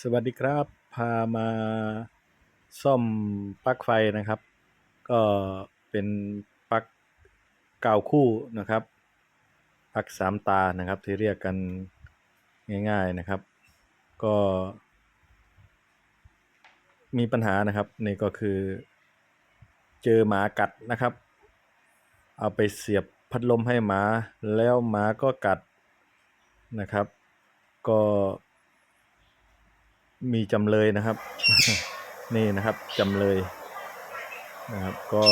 สวัสดีครับ พามาซ่อมปลั๊กไฟนะครับ ก็เป็นปลั๊กเก่าคู่นะครับปลั๊กสามตานะครับ ที่เรียกกันง่าย ๆนะครับ ก็ มีปัญหานะครับนี่ก็คือ เจอหมากัดนะครับ เอาไปเสียบพัดลมให้หมาแล้วหมาก็กัดนะครับ ก็ มีจำเลยนะครับ นี่นะครับจำเลยนะครับ ก็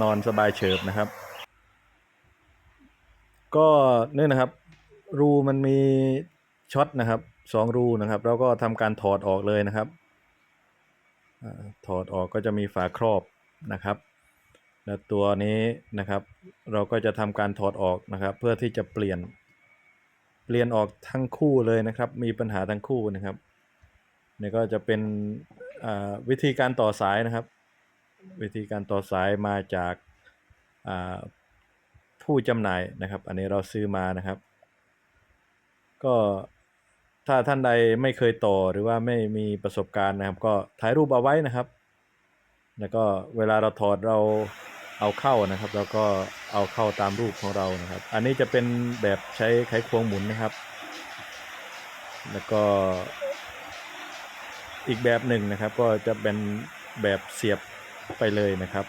นอนสบายเฉิบนะครับ ก็นี่นะครับ รูมันมีช็อตนะครับสองรูนะครับเราก็ทำการถอดออกเลยนะครับถอดออกก็จะมีฝาครอบนะครับ แล้วตัวนี้นะครับ เราก็จะทำการถอดออกนะครับ เพื่อที่จะเปลี่ยน เปลี่ยนออกทั้งคู่เลยนะครับ มีปัญหาทั้งคู่นะครับ นี่ก็จะเป็นอ่าวิธีการต่อสายนะครับ วิธีการต่อสายมาจากอ่าผู้จำหน่ายนะครับ อันนี้เราซื้อมานะครับ ก็ถ้าท่านใดไม่เคยต่อหรือว่าไม่มีประสบการณ์นะครับ ก็ถ่ายรูปเอาไว้นะครับ แล้วก็เวลาเราถอดเราเอาเข้านะครับ แล้วก็เอาเข้าตามรูปของเรานะครับ อันนี้จะเป็นแบบใช้ไขควงหมุนนะครับ แล้วก็ อีกแบบหนึ่งนะครับ ก็จะเป็นแบบเสียบไปเลยนะครับ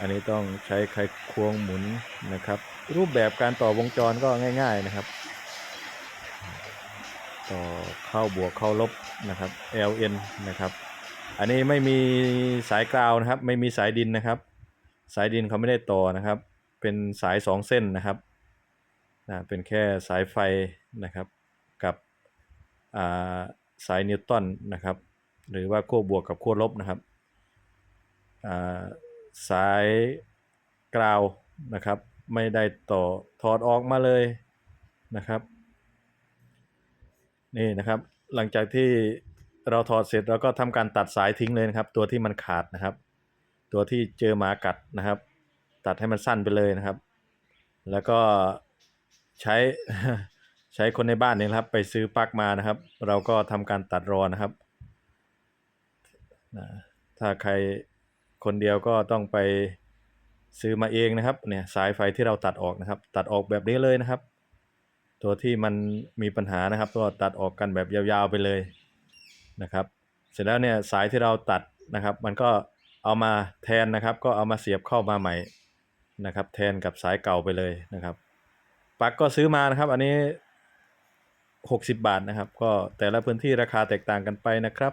อันนี้ต้องใช้ไขควงหมุนนะครับ รูปแบบการต่อวงจรก็ง่าย ๆนะครับ ต่อเข้าบวกเข้าลบนะครับ LN นะครับ อันนี้ไม่มีสายกราวนะครับ ไม่มีสายดินนะครับ สายดินเขาไม่ได้ต่อนะครับ เป็นสายสองเส้นนะครับนะเป็นแค่สายไฟนะครับกับอ่า สายนิวตันนะครับ หรือว่าขั้วบวกกับขั้วลบนะครับสายกราวนะครับ ไม่ได้ต่อถอดออกมาเลยนะครับ นี่นะครับ หลังจากที่เราถอดเสร็จเราก็ทำการตัดสายทิ้งเลยนะครับ ตัวที่มันขาดนะครับ ตัวที่เจอหมากัดนะครับ ตัดให้มันสั้นไปเลยนะครับ แล้วก็ใช้ ใช้คนในบ้านเนี่ยครับไปซื้อปลั๊กมานะครับ เราก็ทำการตัดรอนะครับ ถ้าใครคนเดียวก็ต้องไปซื้อมาเองนะครับเนี่ยสายไฟที่เราตัดออกนะครับ ตัดออกแบบนี้เลยนะครับ ตัวที่มันมีปัญหานะครับก็ตัดออกกันแบบยาวๆไปเลยนะครับ เสร็จแล้วเนี่ยสายที่เราตัดนะครับ มันก็เอามาแทนนะครับ ก็เอามาเสียบเข้ามาใหม่นะครับ แทนกับสายเก่าไปเลยนะครับปลั๊กก็ซื้อมานะครับ อันนี้ 60 บาทนะครับ ก็แต่ละพื้นที่ราคาแตกต่างกันไปนะครับ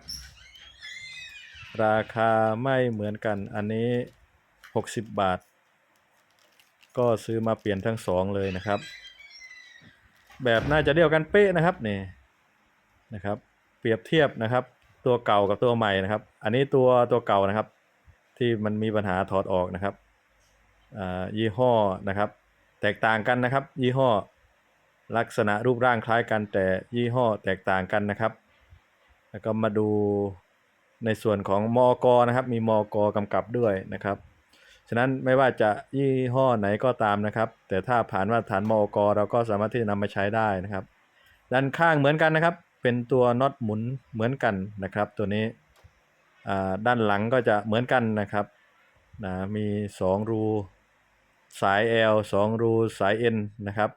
ราคาไม่เหมือนกันอันนี้ 60 บาท ก็ซื้อมาเปลี่ยนทั้งสองเลยนะครับ แบบน่าจะเดียวกันเป๊ะนะครับนี่นะครับ เปรียบเทียบนะครับ ตัวเก่ากับตัวใหม่นะครับ อันนี้ตัวตัวเก่านะครับ ที่มันมีปัญหาถอดออกนะครับยี่ห้อนะครับ แตกต่างกันนะครับ ยี่ห้อ ลักษณะรูปร่างคล้ายกันแต่ยี่ห้อแตกต่างกันนะครับ แล้วก็มาดูในส่วนของมอกนะครับ มีมอกกำกับด้วยนะครับ ฉะนั้นไม่ว่าจะยี่ห้อไหนก็ตามนะครับ แต่ถ้าผ่านมาตรฐานมอกเราก็สามารถที่จะนำมาใช้ได้นะครับ ด้านข้างเหมือนกันนะครับ เป็นตัวน็อตหมุนเหมือนกันนะครับ ตัวนี้ด้านหลังก็จะเหมือนกันนะครับนะมี 2 รูสาย L 2 รูสาย N นะครับ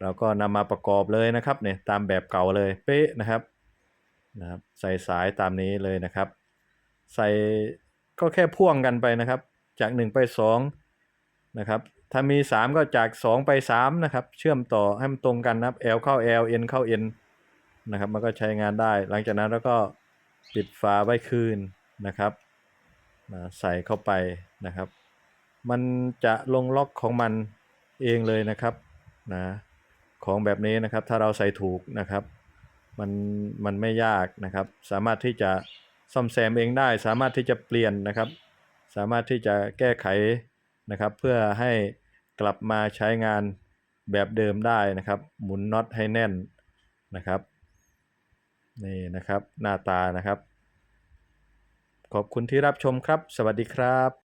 เราก็นำมาประกอบเลยนะครับเนี่ยตามแบบเก่าเลยเป๊ะนะครับนะครับ ใส่สายตามนี้เลยนะครับ ใส่ก็แค่พ่วงกันไปนะครับ จาก 1 ไป2นะครับถ้ามี 3 ก็จาก 2 ไป3นะครับเชื่อมต่อให้มันตรงกันนะครับ L เข้า L N เข้า N นะครับมันก็ใช้งานได้ หลังจากนั้นเราก็ปิดฝาไว้คืนนะครับนะใส่เข้าไปนะครับ มันจะลงล็อกของมันเองเลยนะครับนะ ของแบบนี้นะครับ ถ้าเราใส่ถูกนะครับ มันมันไม่ยากนะครับ สามารถที่จะซ่อมแซมเองได้ สามารถที่จะเปลี่ยนนะครับ สามารถที่จะแก้ไขนะครับ เพื่อให้กลับมาใช้งานแบบเดิมได้นะครับ หมุนน็อตให้แน่นนะครับนี่นะครับหน้าตานะครับ ขอบคุณที่รับชมครับ สวัสดีครับ